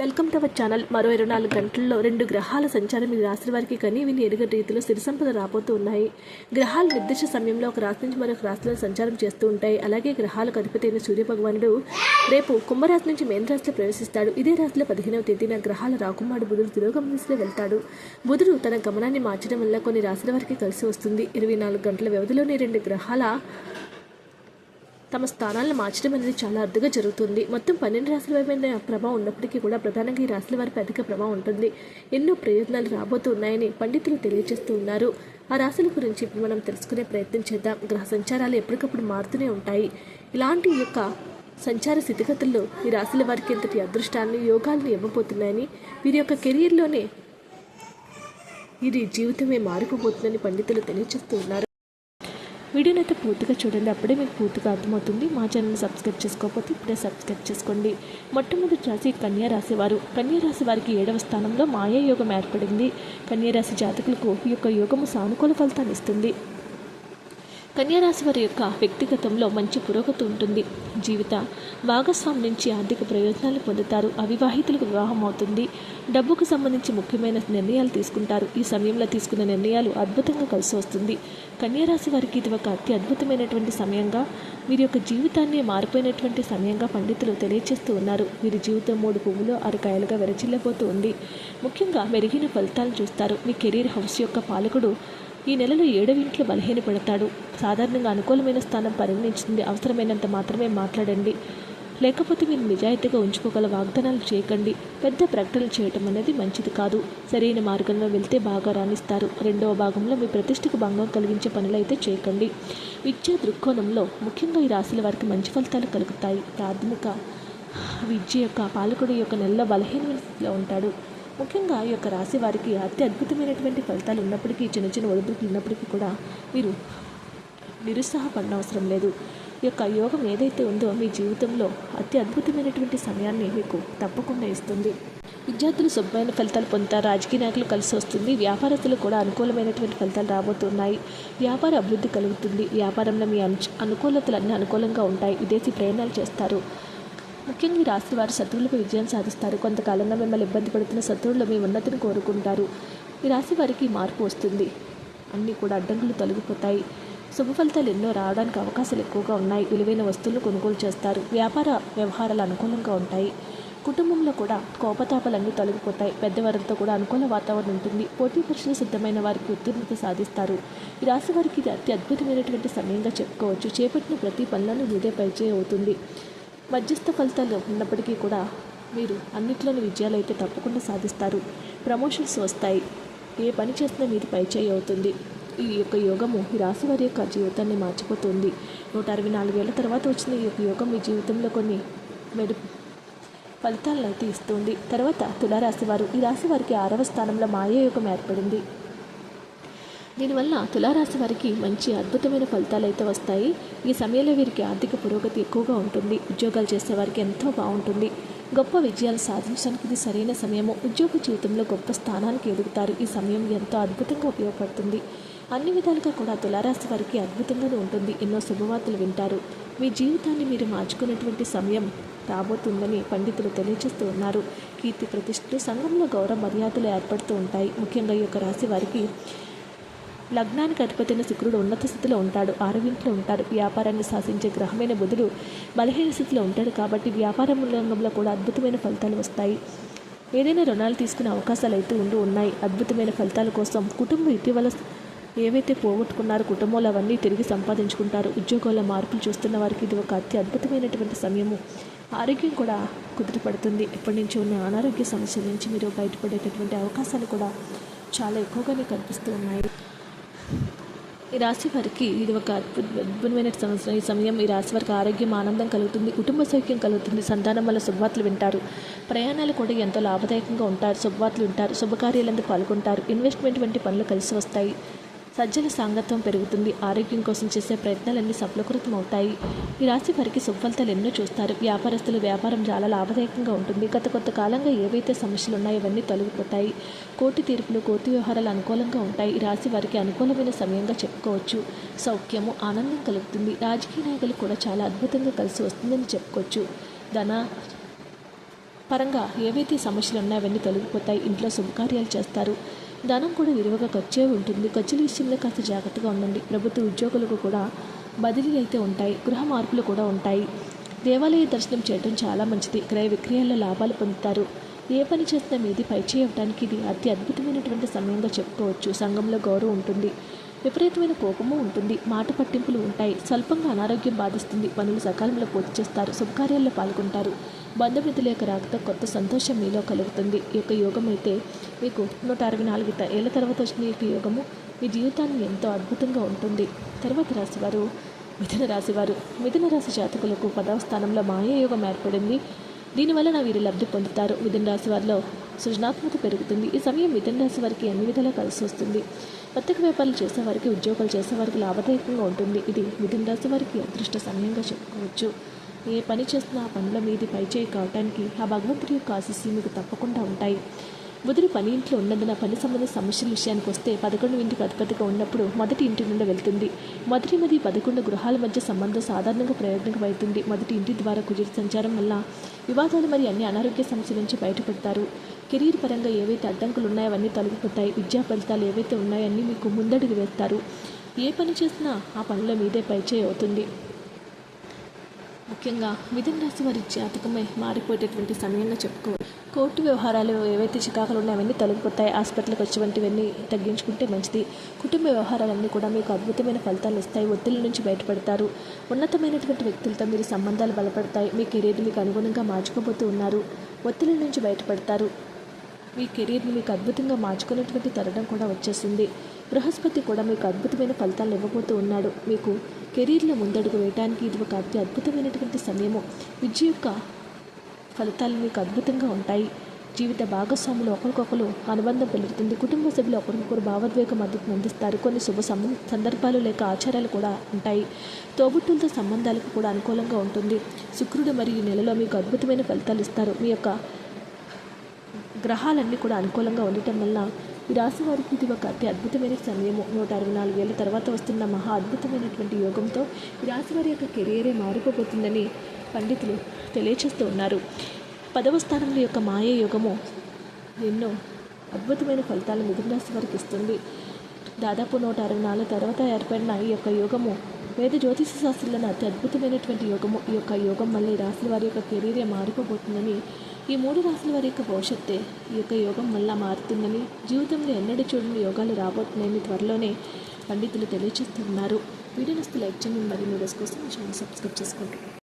Welcome to our channel. మరో ఇరవై నాలుగు గంటల్లో రెండు గ్రహాల సంచారం ఈ రాశి వారికి కనీ విని ఎరుగని రీతిలో సిరి సంపద రాబోతూ ఉన్నాయి. గ్రహాలు నిర్దిష్ట సమయంలో ఒక రాశి నుంచి మరొక రాశిలో సంచారం చేస్తూ ఉంటాయి. అలాగే గ్రహాలకు అధిపతి అయిన సూర్య భగవానుడు రేపు కుంభరాశి నుంచి మేన రాశిలో ప్రవేశిస్తాడు. ఇదే రాశిలో పదిహేనవ తేదీన గ్రహాల రాకుమారుడు బుధుడు తిరోగమన దిశలో వెళ్తాడు. బుధుడు తన గమనాన్ని మార్చడం వల్ల కొన్ని రాశుల వారికి కలిసి వస్తుంది. ఇరవై నాలుగు గంటల వ్యవధిలోనే రెండు గ్రహాల తమ స్థానాలను మార్చడం అనేది చాలా అరుదుగా జరుగుతుంది. మొత్తం పన్నెండు రాశుల వైపు ప్రభావం ఉన్నప్పటికీ కూడా ప్రధానంగా ఈ రాశుల వారిపై అధిక ప్రభావం ఉంటుంది. ఎన్నో ప్రయోజనాలు రాబోతున్నాయని పండితులు తెలియజేస్తూ ఉన్నారు. ఆ రాశుల గురించి ఇప్పుడు మనం తెలుసుకునే ప్రయత్నం చేద్దాం. గ్రహ సంచారాలు ఎప్పటికప్పుడు మారుతూనే ఉంటాయి. ఇలాంటి యొక్క సంచార స్థితిగతుల్లో ఈ రాశుల వారికి ఎంతటి అదృష్టాన్ని యోగాలను ఇవ్వబోతున్నాయని వీరి యొక్క కెరీర్లోనే ఇది జీవితమే మారిపోబోతుందని పండితులు తెలియజేస్తూ ఉన్నారు. వీడియోని అయితే పూర్తిగా చూడండి. అప్పుడే మీకు పూర్తిగా అర్థమవుతుంది. మా ఛానల్ని సబ్స్క్రైబ్ చేసుకోకపోతే ఇప్పుడే సబ్స్క్రైబ్ చేసుకోండి. మొట్టమొదటి రాశి కన్యా రాశి వారు. కన్యా రాశి వారికి ఏడవ స్థానంలో మాయా యోగం ఏర్పడింది. కన్యా రాశి జాతకులకు ఈ యొక్క యోగము సానుకూల ఫలితాన్ని ఇస్తుంది. కన్యారాశి వారి యొక్క వ్యక్తిగతంలో మంచి పురోగతి ఉంటుంది. జీవిత భాగస్వామి నుంచి ఆర్థిక ప్రయోజనాలు పొందుతారు. అవివాహితులకు వివాహం అవుతుంది. డబ్బుకు సంబంధించి ముఖ్యమైన నిర్ణయాలు తీసుకుంటారు. ఈ సమయంలో తీసుకున్న నిర్ణయాలు అద్భుతంగా కలిసి వస్తుంది. కన్యారాశి వారికి ఇది ఒక అతి అద్భుతమైనటువంటి సమయంగా వీరి యొక్క జీవితాన్ని మారిపోయినటువంటి సమయంగా పండితులు తెలియజేస్తూ ఉన్నారు. వీరి జీవితం మూడు పువ్వులు అరకాయలుగా విరచిల్లబోతూ ఉంది. ముఖ్యంగా మెరుగైన ఫలితాలు చూస్తారు. మీ కెరీర్ హౌస్ యొక్క పాలకుడు ఈ నెలలో ఏడవ ఇంట్లో బలహీనపడతాడు. సాధారణంగా అనుకూలమైన స్థానం పరిగణించింది అవసరమైనంత మాత్రమే మాట్లాడండి. లేకపోతే మీరు నిజాయితీగా ఉంచుకోగల వాగ్దానాలు చేయకండి. పెద్ద ప్రకటనలు చేయటం అనేది మంచిది కాదు. సరైన మార్గంలో వెళ్తే బాగా రాణిస్తారు. రెండవ భాగంలో మీ ప్రతిష్టకు భంగం కలిగించే పనులు అయితే చేయకండి. విద్యా దృక్కోణంలో ముఖ్యంగా ఈ రాశుల వారికి మంచి ఫలితాలు కలుగుతాయి. ప్రాథమిక విద్య యొక్క పాలకుడు యొక్క నెలలో బలహీనలో స్థితిలో ఉంటాడు. ముఖ్యంగా ఈ యొక్క రాశి వారికి అతి అద్భుతమైనటువంటి ఫలితాలు ఉన్నప్పటికీ చిన్న చిన్న ఒడిదుడుకులు ఉన్నప్పటికీ కూడా మీరు నిరుత్సాహపడిన అవసరం లేదు. ఈ యొక్క యోగం ఏదైతే ఉందో మీ జీవితంలో అతి అద్భుతమైనటువంటి సమయాన్ని మీకు తప్పకుండా ఇస్తుంది. విద్యార్థులు శుభమైన ఫలితాలు పొందుతారు రాజకీయ నాయకులు కలిసి వస్తుంది వ్యాపారస్తులు కూడా అనుకూలమైనటువంటి ఫలితాలు రాబోతున్నాయి. వ్యాపార అభివృద్ధి కలుగుతుంది. వ్యాపారంలో మీ అను అనుకూలతలన్నీ అనుకూలంగా ఉంటాయి. విదేశీ ప్రయాణాలు చేస్తారు. ముఖ్యంగా ఈ రాశి వారు శత్రువులపై విజయం సాధిస్తారు. కొంతకాలంగా మిమ్మల్ని ఇబ్బంది పడుతున్న శత్రువులు మీ ఉన్నతిని కోరుకుంటారు. ఈ రాశి వారికి మార్పు వస్తుంది. అన్నీ కూడా అడ్డంకులు తొలగిపోతాయి. శుభ ఫలితాలు ఎన్నో రావడానికి అవకాశాలు ఎక్కువగా ఉన్నాయి. విలువైన వస్తువులు కొనుగోలు చేస్తారు. వ్యాపార వ్యవహారాలు అనుకూలంగా ఉంటాయి. కుటుంబంలో కూడా కోపతాపాలన్నీ తొలగిపోతాయి. పెద్దవారితో కూడా అనుకూల వాతావరణం ఉంటుంది. పోటీ పరీక్షలు సిద్ధమైన వారికి ఉత్తీర్ణత సాధిస్తారు. ఈ రాశి వారికి ఇది అతి అద్భుతమైనటువంటి సమయంగా చెప్పుకోవచ్చు. చేపట్టిన ప్రతి పనులను మీదే పరిచయం అవుతుంది. మధ్యస్థ ఫలితాలు ఉన్నప్పటికీ కూడా మీరు అన్నిట్లోని విజయాలు అయితే తప్పకుండా సాధిస్తారు. ప్రమోషన్స్ వస్తాయి. ఏ పని చేసినా మీది పైచేయి అవుతుంది. ఈ యొక్క యోగము ఈ రాశి వారి యొక్క జీవితాన్ని మార్చిపోతుంది. నూట అరవై నాలుగేళ్ళ తర్వాత వచ్చిన ఈ యొక్క యోగం మీ జీవితంలో కొన్ని మెడు ఫలితాలను అయితే ఇస్తుంది. తర్వాత తులారాశి వారు ఈ రాశి వారికి ఆరవ స్థానంలో మాయ యోగం ఏర్పడింది. దీనివల్ల తులారాశి వారికి మంచి అద్భుతమైన ఫలితాలు అయితే వస్తాయి. ఈ సమయంలో వీరికి ఆర్థిక పురోగతి ఎక్కువగా ఉంటుంది. ఉద్యోగాలు చేసే వారికి ఎంతో బాగుంటుంది. గొప్ప విజయాలు సాధించడానికి ఇది సరైన సమయము. ఉద్యోగ జీవితంలో గొప్ప స్థానానికి ఎదుగుతారు. ఈ సమయం ఎంతో అద్భుతంగా ఉపయోగపడుతుంది. అన్ని విధాలుగా కూడా తులారాశి వారికి అద్భుతంగానే ఉంటుంది. ఎన్నో శుభవార్తలు వింటారు. మీ జీవితాన్ని మీరు మార్చుకున్నటువంటి సమయం రాబోతుందని పండితులు తెలియజేస్తూ ఉన్నారు. కీర్తి ప్రతిష్టలు సంఘంలో గౌరవ మర్యాదలు ఏర్పడుతూ ఉంటాయి. ముఖ్యంగా ఈ యొక్క రాశి వారికి లగ్నానికి అధిపతిన శుక్రుడు ఉన్నత స్థితిలో ఉంటాడు ఆరోగ్యంలో ఉంటాడు వ్యాపారాన్ని శాసించే గ్రహమైన బుధుడు బలహీన స్థితిలో ఉంటాడు కాబట్టి వ్యాపారం రంగంలో కూడా అద్భుతమైన ఫలితాలు వస్తాయి. ఏదైనా రుణాలు తీసుకునే అవకాశాలు అయితే ఉండి ఉన్నాయి. అద్భుతమైన ఫలితాల కోసం కుటుంబం ఇటీవల ఏవైతే పోగొట్టుకున్నారో కుటుంబంలో అవన్నీ తిరిగి సంపాదించుకుంటారు. ఉద్యోగాల్లో మార్పులు చూస్తున్న వారికి ఇది ఒక అతి అద్భుతమైనటువంటి సమయము. ఆరోగ్యం కూడా కుదిరిపడుతుంది ఎప్పటి నుంచి ఉన్న అనారోగ్య సమస్యల నుంచి మీరు బయటపడేటటువంటి అవకాశాలు కూడా చాలా ఎక్కువగానే కనిపిస్తూ ఉన్నాయి. ఈ రాశి వారికి ఇది ఒక అద్భుత అద్భుతమైన సంవత్సరం. ఈ సమయం ఈ రాశి వారికి ఆరోగ్యం ఆనందం కలుగుతుంది కుటుంబ సౌఖ్యం కలుగుతుంది సంతానం వల్ల శుభవార్తలు వింటారు. ప్రయాణాలు కూడా ఎంతో లాభదాయకంగా ఉంటారు శుభవార్తలు ఉంటారు శుభకార్యాలందు పాల్గొంటారు. ఇన్వెస్ట్మెంట్ వంటి పనులు కలిసి వస్తాయి. సజ్జల సాంగత్వం పెరుగుతుంది. ఆరోగ్యం కోసం చేసే ప్రయత్నాలన్నీ సఫలీకృతం అవుతాయి ఈ రాశి వారికి సుఫలితాలు ఎన్నో చూస్తారు. వ్యాపారస్తులు వ్యాపారం చాలా లాభదాయకంగా ఉంటుంది. గత కొత్త కాలంగా ఏవైతే సమస్యలు ఉన్నాయో అవన్నీ తొలగిపోతాయి. కోర్టు తీర్పులు కోర్టు వ్యవహారాలు అనుకూలంగా ఉంటాయి. ఈ రాశి వారికి అనుకూలమైన సమయంగా చెప్పుకోవచ్చు. సౌఖ్యము ఆనందం కలుగుతుంది. రాజకీయ నాయకులు కూడా చాలా అద్భుతంగా కలిసి వస్తుందని చెప్పుకోవచ్చు. ధన పరంగా ఏవైతే సమస్యలు ఉన్నాయో అవన్నీ తొలగిపోతాయి. ఇంట్లో శుభకార్యాలు చేస్తారు. ధనం కూడా విలువగా ఖర్చే ఉంటుంది. ఖర్చుల విషయంలో కాస్త జాగ్రత్తగా ఉండండి. ప్రభుత్వ ఉద్యోగులకు కూడా బదిలీలు అయితే ఉంటాయి. గృహ మార్పులు కూడా ఉంటాయి. దేవాలయ దర్శనం చేయడం చాలా మంచిది. క్రయ విక్రయాల్లో లాభాలు పొందుతారు. ఏ పని చేసినా మీది పై చేయడానికి ఇది అతి అద్భుతమైనటువంటి సమయంగా చెప్పుకోవచ్చు. సంఘంలో గౌరవం ఉంటుంది. విపరీతమైన కోపము ఉంటుంది. మాట పట్టింపులు ఉంటాయి. స్వల్పంగా అనారోగ్యం బాధిస్తుంది. పనులు సకాలంలో పూర్తి చేస్తారు. శుభకార్యాల్లో పాల్గొంటారు. బంధుమిత్రుల యొక్క రాకతో కొత్త సంతోషం మీలో కలుగుతుంది. ఈ యొక్క యోగం అయితే మీకు నూట అరవై నాలుగు ఏళ్ళ తర్వాత వచ్చిన యొక్క యోగము మీ జీవితాన్ని ఎంతో అద్భుతంగా ఉంటుంది. తర్వాత రాశివారు మిథున రాశివారు. మిథున రాశి జాతకులకు పదవ స్థానంలో మాయ యోగం ఏర్పడింది. దీనివల్ల నా వీరు లబ్ధి పొందుతారు. మిథున రాశి వారిలో సృజనాత్మక పెరుగుతుంది. ఈ సమయం మిథున రాశి వారికి అన్ని విధాలా కలిసి వస్తుంది. ప్రత్యేక వ్యాపారాలు చేసేవారికి ఉద్యోగాలు చేసేవారికి లాభదాయకంగా ఉంటుంది. ఇది మిథున రాశి వారికి అదృష్ట సమయంగా చెప్పుకోవచ్చు. ఏ పని చేస్తున్నా ఆ పనుల మీది పైచేయి కావడానికి ఆ భగవంతుడి యొక్క ఆశీస్సులు మీకు తప్పకుండా ఉంటాయి. బుధుడు పని ఇంట్లో ఉన్నందున పని సంబంధ సమస్యల విషయానికి వస్తే పదకొండు ఇంటికి అధిపతిగా ఉన్నప్పుడు మొదటి ఇంటి నుండి వెళ్తుంది. మొదటి మరియు పదకొండు గృహాల మధ్య సంబంధం సాధారణంగా ప్రయోజనకమవుతుంది మొదటి ఇంటి ద్వారా కుజుడి సంచారం వల్ల వివాదాలు మరియు అన్ని అనారోగ్య సమస్యల నుంచి బయటపడతారు. కెరీర్ పరంగా ఏవైతే అడ్డంకులు ఉన్నాయో అవన్నీ తొలగిపోతాయి విద్యా ఫలితాలు ఏవైతే ఉన్నాయో అన్నీ మీకు ముందడుగు వేస్తారు. ఏ పని చేసినా ఆ పనిలో మీదే పైచేయి అవుతుంది. ముఖ్యంగా మిథున రాశి వారి జాతకమే మారిపోయేటటువంటి సమయంగా చెప్పుకోవాలి. కోర్టు వ్యవహారాలు ఏవైతే చికాకులు ఉన్నాయో అవన్నీ తొలగిపోతాయి. హాస్పిటల్కి వచ్చేవంటివన్నీ తగ్గించుకుంటే మంచిది. కుటుంబ వ్యవహారాలన్నీ కూడా మీకు అద్భుతమైన ఫలితాలు ఇస్తాయి. ఒత్తిడి నుంచి బయటపడతారు. ఉన్నతమైనటువంటి వ్యక్తులతో మీరు సంబంధాలు బలపడతాయి. మీ కెరీర్ మీకు అనుగుణంగా మార్చుకోబోతూ ఉన్నారు. ఒత్తిడి నుంచి బయటపడతారు. మీ కెరీర్ని మీకు అద్భుతంగా మార్చుకునేటువంటి తరుణం కూడా వచ్చేసింది. బృహస్పతి కూడా మీకు అద్భుతమైన ఫలితాలు ఇవ్వబోతూ ఉన్నాడు. మీకు కెరీర్లో ముందడుగు వేయడానికి ఇది ఒక అతి అద్భుతమైనటువంటి సమయము. విద్య యొక్క ఫలితాలు మీకు అద్భుతంగా ఉంటాయి. జీవిత భాగస్వాములు ఒకరికొకరు అనుబంధం పెరుగుతుంది. కుటుంబ సభ్యులు ఒకరికొకరు భావోద్వేగ మద్దతు అందిస్తారు. కొన్ని శుభ సందర్భాలు లేక ఆచారాలు కూడా ఉంటాయి. తోబుట్టులతో సంబంధాలకు కూడా అనుకూలంగా ఉంటుంది. శుక్రుడు మరియు ఈ నెలలో మీకు అద్భుతమైన ఫలితాలు ఇస్తారు. మీ యొక్క గ్రహాలన్నీ కూడా అనుకూలంగా ఉండటం వల్ల ఈ రాశి వారికి ఇది ఒక అతి అద్భుతమైన సమయము. నూట అరవై నాలుగు ఏళ్ళ తర్వాత వస్తున్న మహా అద్భుతమైనటువంటి యోగంతో ఈ రాశి వారి యొక్క కెరియరే మారిపోబోతుందని పండితులు తెలియచేస్తూ ఉన్నారు. పదవ స్థానంలో యొక్క మాయ యోగము ఎన్నో అద్భుతమైన ఫలితాలు మిథున రాశి వారికి ఇస్తుంది. దాదాపు నూట అరవై నాలుగు తర్వాత ఏర్పడిన ఈ యొక్క యోగము వేద జ్యోతిష శాస్త్రంలోని అతి అద్భుతమైనటువంటి యోగము. ఈ యొక్క యోగం వల్ల ఈ రాశుల వారి యొక్క కెరీరే మారిపోబోతుందని ఈ మూడు రాశుల వారి యొక్క భవిష్యత్తే ఈ యొక్క యోగం వల్ల మారుతుందని జీవితంలో ఎన్నడూ చూడని యోగాలు రాబోతున్నాయని త్వరలోనే పండితులు తెలియజేస్తున్నారు వీడియోని లైక్ చేయండి. మరి వీడియోస్ కోసం ఛానల్ సబ్స్క్రైబ్ చేసుకోండి.